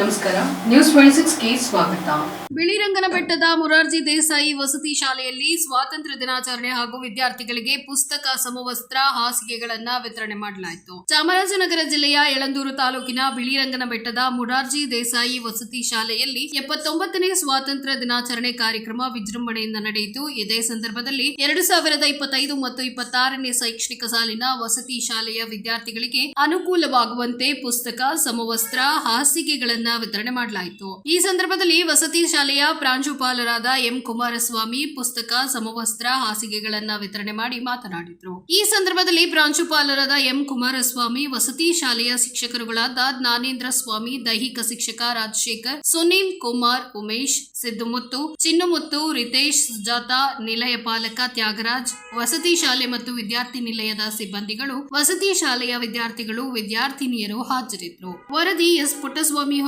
ನಮಸ್ಕಾರ. News twenty ಸಿಕ್ಸ್ಗೆ ಸ್ವಾಗತ. ಬಿಳಿರಂಗನ ಬೆಟ್ಟದ ಮುರಾರ್ಜಿ ದೇಸಾಯಿ ವಸತಿ ಶಾಲೆಯಲ್ಲಿ ಸ್ವಾತಂತ್ರ್ಯ ದಿನಾಚರಣೆ ಹಾಗೂ ವಿದ್ಯಾರ್ಥಿಗಳಿಗೆ ಪುಸ್ತಕ, ಸಮವಸ್ತ್ರ, ಹಾಸಿಗೆಗಳನ್ನ ವಿತರಣೆ ಮಾಡಲಾಯಿತು. ಚಾಮರಾಜನಗರ ಜಿಲ್ಲೆಯ ಯಳಂದೂರು ತಾಲೂಕಿನ ಬಿಳಿರಂಗನ ಬೆಟ್ಟದ ಮುರಾರ್ಜಿ ದೇಸಾಯಿ ವಸತಿ ಶಾಲೆಯಲ್ಲಿ ಎಪ್ಪತ್ತೊಂಬತ್ತನೇ ಸ್ವಾತಂತ್ರ್ಯ ದಿನಾಚರಣೆ ಕಾರ್ಯಕ್ರಮ ವಿಜೃಂಭಣೆಯಿಂದ ನಡೆಯಿತು. ಇದೇ ಸಂದರ್ಭದಲ್ಲಿ ಎರಡು ಸಾವಿರದ ಇಪ್ಪತ್ತೈದು ಮತ್ತು ಇಪ್ಪತ್ತಾರನೇ ಶೈಕ್ಷಣಿಕ ಸಾಲಿನ ವಸತಿ ಶಾಲೆಯ ವಿದ್ಯಾರ್ಥಿಗಳಿಗೆ ಅನುಕೂಲವಾಗುವಂತೆ ಪುಸ್ತಕ, ಸಮವಸ್ತ್ರ, ಹಾಸಿಗೆಗಳನ್ನ ವಿತರಣೆ ಮಾಡಲಾಯಿತು. ಈ ಸಂದರ್ಭದಲ್ಲಿ ವಸತಿ ಶಾಲೆಯ ಪ್ರಾಂಶುಪಾಲರಾದ ಎಂ ಕುಮಾರಸ್ವಾಮಿ ಪುಸ್ತಕ, ಸಮವಸ್ತ್ರ, ಹಾಸಿಗೆಗಳನ್ನ ವಿತರಣೆ ಮಾಡಿ ಮಾತನಾಡಿದ್ರು. ಈ ಸಂದರ್ಭದಲ್ಲಿ ಪ್ರಾಂಶುಪಾಲರಾದ ಎಂ ಕುಮಾರಸ್ವಾಮಿ, ವಸತಿ ಶಾಲೆಯ ಶಿಕ್ಷಕರುಗಳಾದ ಜ್ಞಾನೇಂದ್ರ ಸ್ವಾಮಿ ದೈಹಿಕ ಶಿಕ್ಷಕ ರಾಜಶೇಖರ್, ಸುನೀಲ್ ಕುಮಾರ್, ಉಮೇಶ್ ಸಿದ್ದುಮುತ್ತು ಚಿನ್ನುಮುತ್ತು, ರಿತೇಶ್, ಸುಜಾತಾ, ನಿಲಯ ಪಾಲಕ ತ್ಯಾಗರಾಜ್, ವಸತಿ ಶಾಲೆ ಮತ್ತು ವಿದ್ಯಾರ್ಥಿ ನಿಲಯದ ಸಿಬ್ಬಂದಿಗಳು, ವಸತಿ ಶಾಲೆಯ ವಿದ್ಯಾರ್ಥಿಗಳು, ವಿದ್ಯಾರ್ಥಿನಿಯರು ಹಾಜರಿದ್ದರು. ವರದಿ S Puttaswamy